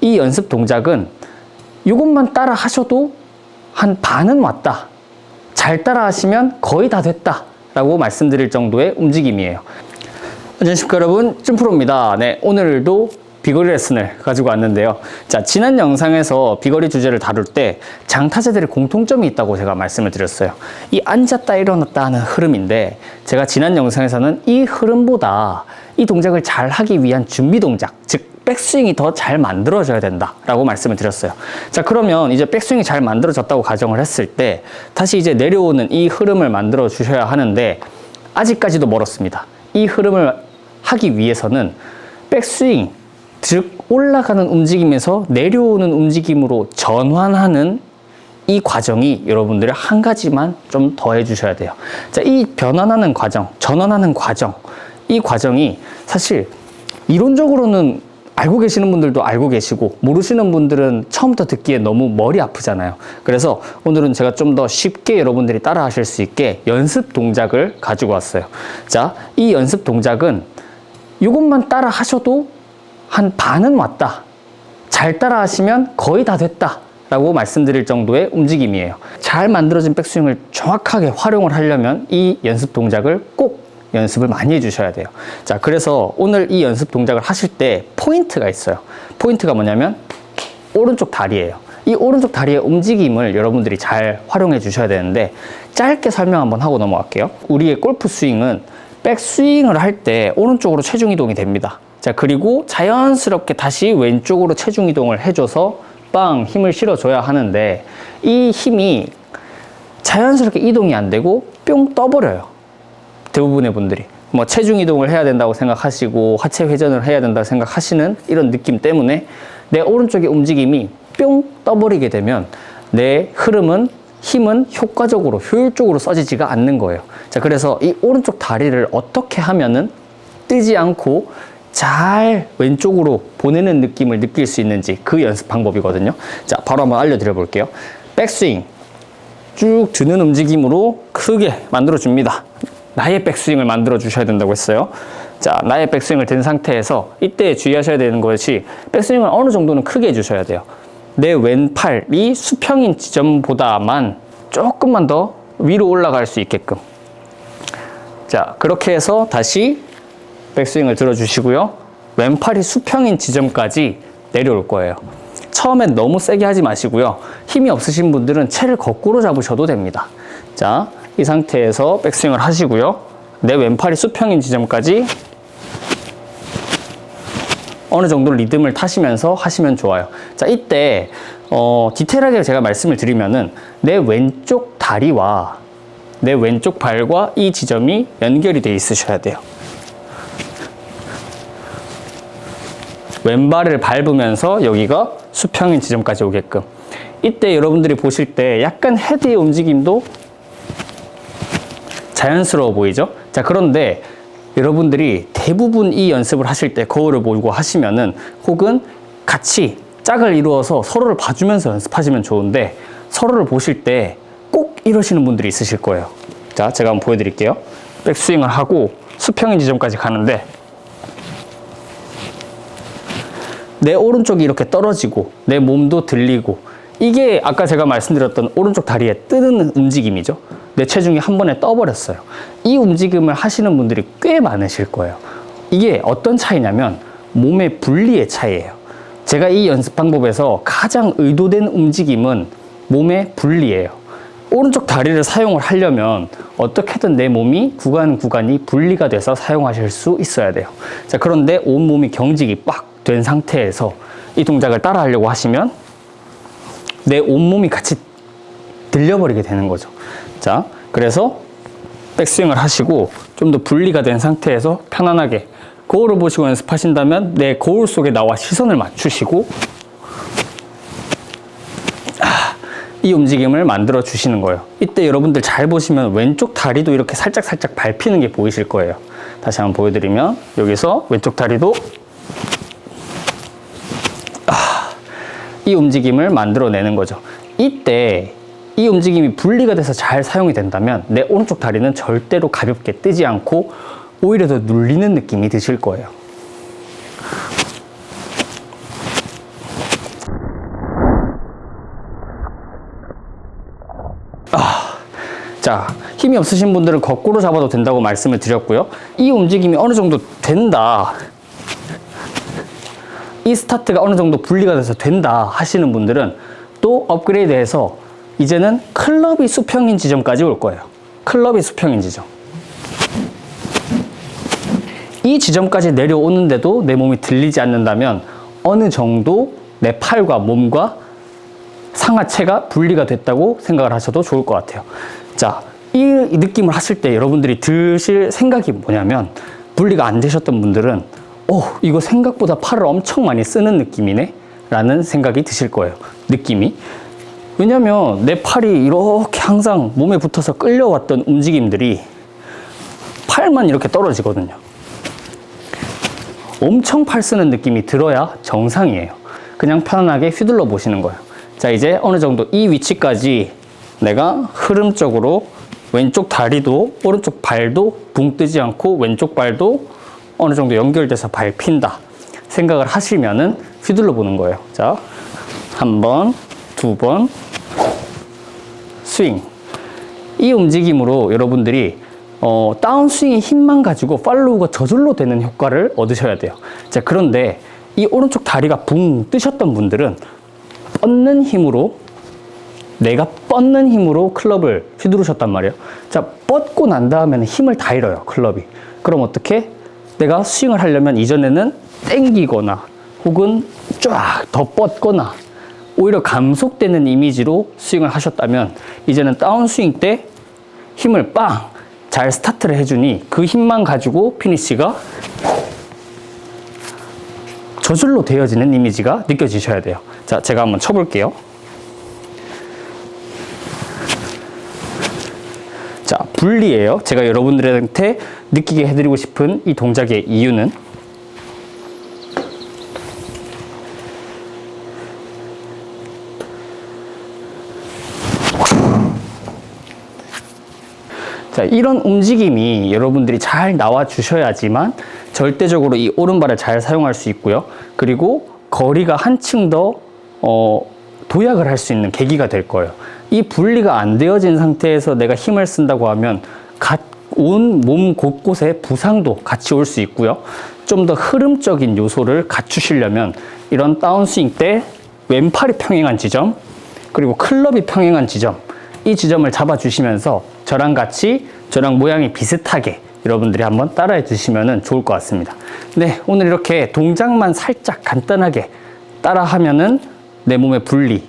이 연습 동작은 이것만 따라 하셔도 한 반은 왔다. 잘 따라 하시면 거의 다 됐다. 라고 말씀드릴 정도의 움직임이에요. 안녕하십니까 여러분 쯤프로입니다. 네 오늘도 비거리 레슨을 가지고 왔는데요. 자 지난 영상에서 비거리 주제를 다룰 때 장타자들의 공통점이 있다고 제가 말씀을 드렸어요. 이 앉았다 일어났다 하는 흐름인데 제가 지난 영상에서는 이 흐름보다 이 동작을 잘 하기 위한 준비 동작 즉 백스윙이 더 잘 만들어져야 된다라고 말씀을 드렸어요. 자, 그러면 이제 백스윙이 잘 만들어졌다고 가정을 했을 때 다시 이제 내려오는 이 흐름을 만들어 주셔야 하는데 아직까지도 멀었습니다. 이 흐름을 하기 위해서는 백스윙, 즉 올라가는 움직임에서 내려오는 움직임으로 전환하는 이 과정이 여러분들이 한 가지만 좀 더 해주셔야 돼요. 자, 이 변환하는 과정, 전환하는 과정, 이 과정이 사실 이론적으로는 알고 계시는 분들도 알고 계시고 모르시는 분들은 처음부터 듣기에 너무 머리 아프잖아요. 그래서 오늘은 제가 좀 더 쉽게 여러분들이 따라 하실 수 있게 연습 동작을 가지고 왔어요. 자, 이 연습 동작은 이것만 따라 하셔도 한 반은 왔다. 잘 따라 하시면 거의 다 됐다. 라고 말씀드릴 정도의 움직임이에요. 잘 만들어진 백스윙을 정확하게 활용을 하려면 이 연습 동작을 꼭 연습을 많이 해주셔야 돼요. 자, 그래서 오늘 이 연습 동작을 하실 때 포인트가 있어요. 포인트가 뭐냐면 오른쪽 다리예요. 이 오른쪽 다리의 움직임을 여러분들이 잘 활용해 주셔야 되는데 짧게 설명 한번 하고 넘어갈게요. 우리의 골프 스윙은 백 스윙을 할 때 오른쪽으로 체중 이동이 됩니다. 자, 그리고 자연스럽게 다시 왼쪽으로 체중 이동을 해줘서 빵 힘을 실어줘야 하는데 이 힘이 자연스럽게 이동이 안 되고 뿅 떠버려요. 대부분의 분들이 뭐 체중 이동을 해야 된다고 생각하시고 하체 회전을 해야 된다고 생각하시는 이런 느낌 때문에 내 오른쪽의 움직임이 뿅 떠버리게 되면 내 흐름은 힘은 효과적으로 효율적으로 써지지가 않는 거예요. 자 그래서 이 오른쪽 다리를 어떻게 하면은 뜨지 않고 잘 왼쪽으로 보내는 느낌을 느낄 수 있는지 그 연습 방법이거든요. 자 바로 한번 알려드려 볼게요. 백스윙 쭉 드는 움직임으로 크게 만들어 줍니다. 나의 백스윙을 만들어 주셔야 된다고 했어요. 자, 나의 백스윙을 든 상태에서 이때 주의하셔야 되는 것이 백스윙을 어느 정도는 크게 해주셔야 돼요. 내 왼팔이 수평인 지점보다만 조금만 더 위로 올라갈 수 있게끔. 자, 그렇게 해서 다시 백스윙을 들어주시고요. 왼팔이 수평인 지점까지 내려올 거예요. 처음엔 너무 세게 하지 마시고요. 힘이 없으신 분들은 채를 거꾸로 잡으셔도 됩니다. 자, 이 상태에서 백스윙을 하시고요. 내 왼팔이 수평인 지점까지 어느 정도 리듬을 타시면서 하시면 좋아요. 자, 이때 어, 디테일하게 제가 말씀을 드리면은 내 왼쪽 다리와 내 왼쪽 발과 이 지점이 연결이 돼 있으셔야 돼요. 왼발을 밟으면서 여기가 수평인 지점까지 오게끔. 이때 여러분들이 보실 때 약간 헤드의 움직임도 자연스러워 보이죠? 자, 그런데 여러분들이 대부분 이 연습을 하실 때 거울을 보고 하시면은 혹은 같이 짝을 이루어서 서로를 봐주면서 연습하시면 좋은데 서로를 보실 때 꼭 이러시는 분들이 있으실 거예요. 자, 제가 한번 보여드릴게요. 백스윙을 하고 수평인 지점까지 가는데 내 오른쪽이 이렇게 떨어지고 내 몸도 들리고 이게 아까 제가 말씀드렸던 오른쪽 다리에 뜨는 움직임이죠. 내 체중이 한 번에 떠버렸어요. 이 움직임을 하시는 분들이 꽤 많으실 거예요. 이게 어떤 차이냐면 몸의 분리의 차이예요. 제가 이 연습 방법에서 가장 의도된 움직임은 몸의 분리예요. 오른쪽 다리를 사용을 하려면 어떻게든 내 몸이 구간 구간이 분리가 돼서 사용하실 수 있어야 돼요. 자, 그런데 온몸이 경직이 빡 된 상태에서 이 동작을 따라 하려고 하시면 내 온몸이 같이 들려버리게 되는 거죠. 자, 그래서 백스윙을 하시고 좀 더 분리가 된 상태에서 편안하게 거울을 보시고 연습하신다면 내 거울 속에 나와 시선을 맞추시고 아, 이 움직임을 만들어 주시는 거예요. 이때 여러분들 잘 보시면 왼쪽 다리도 이렇게 살짝 살짝 밟히는 게 보이실 거예요. 다시 한번 보여드리면 여기서 왼쪽 다리도 이 움직임을 만들어내는 거죠. 이때 이 움직임이 분리가 돼서 잘 사용이 된다면 내 오른쪽 다리는 절대로 가볍게 뜨지 않고 오히려 더 눌리는 느낌이 드실 거예요. 아, 자, 힘이 없으신 분들은 거꾸로 잡아도 된다고 말씀을 드렸고요. 이 움직임이 어느 정도 된다. 이 스타트가 어느 정도 분리가 돼서 된다 하시는 분들은 또 업그레이드해서 이제는 클럽이 수평인 지점까지 올 거예요. 클럽이 수평인 지점. 이 지점까지 내려오는데도 내 몸이 들리지 않는다면 어느 정도 내 팔과 몸과 상하체가 분리가 됐다고 생각을 하셔도 좋을 것 같아요. 자, 이 느낌을 하실 때 여러분들이 드실 생각이 뭐냐면 분리가 안 되셨던 분들은 어, 이거 생각보다 팔을 엄청 많이 쓰는 느낌이네? 라는 생각이 드실 거예요. 느낌이. 왜냐면 내 팔이 이렇게 항상 몸에 붙어서 끌려왔던 움직임들이 팔만 이렇게 떨어지거든요. 엄청 팔 쓰는 느낌이 들어야 정상이에요. 그냥 편안하게 휘둘러 보시는 거예요. 자, 이제 어느 정도 이 위치까지 내가 흐름적으로 왼쪽 다리도 오른쪽 발도 붕 뜨지 않고 왼쪽 발도 어느 정도 연결돼서 밟힌다 생각을 하시면은 휘둘러 보는 거예요. 자, 한 번, 두 번, 스윙. 이 움직임으로 여러분들이 어, 다운스윙의 힘만 가지고 팔로우가 저절로 되는 효과를 얻으셔야 돼요. 자, 그런데 이 오른쪽 다리가 붕 뜨셨던 분들은 뻗는 힘으로 내가 뻗는 힘으로 클럽을 휘두르셨단 말이에요. 자, 뻗고 난 다음에는 힘을 다 잃어요, 클럽이. 그럼 어떻게? 내가 스윙을 하려면 이전에는 땡기거나 혹은 쫙더 뻗거나 오히려 감속되는 이미지로 스윙을 하셨다면 이제는 다운스윙 때 힘을 빵! 잘 스타트를 해주니 그 힘만 가지고 피니시가 저절로 되어지는 이미지가 느껴지셔야 돼요. 자, 제가 한번 쳐볼게요. 자, 분리예요. 제가 여러분들한테 느끼게 해드리고 싶은 이 동작의 이유는 자, 이런 움직임이 여러분들이 잘 나와 주셔야지만 절대적으로 이 오른발을 잘 사용할 수 있고요. 그리고 거리가 한층 더 어, 도약을 할 수 있는 계기가 될 거예요. 이 분리가 안 되어진 상태에서 내가 힘을 쓴다고 하면 온몸 곳곳에 부상도 같이 올 수 있고요. 좀 더 흐름적인 요소를 갖추시려면 이런 다운스윙 때 왼팔이 평행한 지점, 그리고 클럽이 평행한 지점, 이 지점을 잡아주시면서 저랑 같이 저랑 모양이 비슷하게 여러분들이 한번 따라해 주시면 좋을 것 같습니다. 네, 오늘 이렇게 동작만 살짝 간단하게 따라하면은 내 몸의 분리,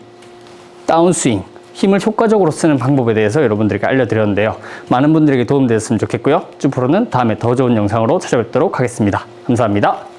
다운스윙, 힘을 효과적으로 쓰는 방법에 대해서 여러분들에게 알려드렸는데요. 많은 분들에게 도움되었으면 좋겠고요. 쭈프로는 다음에 더 좋은 영상으로 찾아뵙도록 하겠습니다. 감사합니다.